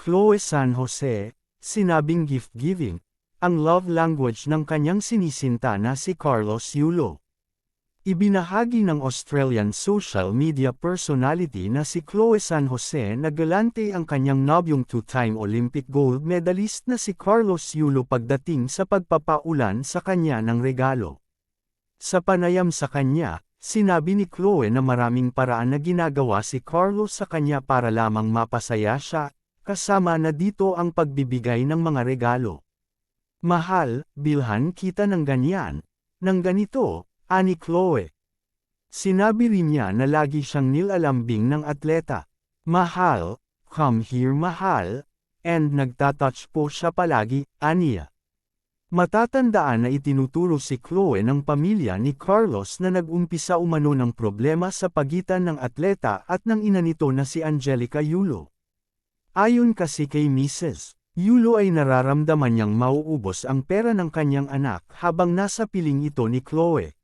Chloe San Jose, sinabing gift-giving, ang love language ng kanyang sinisinta na si Carlos Yulo. Ibinahagi ng Australian social media personality na si Chloe San Jose na galante ang kanyang nobyong two-time Olympic gold medalist na si Carlos Yulo pagdating sa pagpapaulan sa kanya ng regalo. Sa panayam sa kanya, sinabi ni Chloe na maraming paraan na ginagawa si Carlos sa kanya para lamang mapasaya siya, kasama na dito ang pagbibigay ng mga regalo. Mahal, bilhan kita ng ganyan, ng ganito, ani Chloe. Sinabi rin niya na lagi siyang nilalambing ng atleta. Mahal, come here mahal, and nagtatouch po siya palagi, aniya. Matatandaan na itinuturo si Chloe ng pamilya ni Carlos na nag-umpisa umano ng problema sa pagitan ng atleta at ng ina nito na si Angelica Yulo. Ayon kasi kay Mrs. Yulo ay nararamdaman niyang mauubos ang pera ng kanyang anak habang nasa piling ito ni Chloe.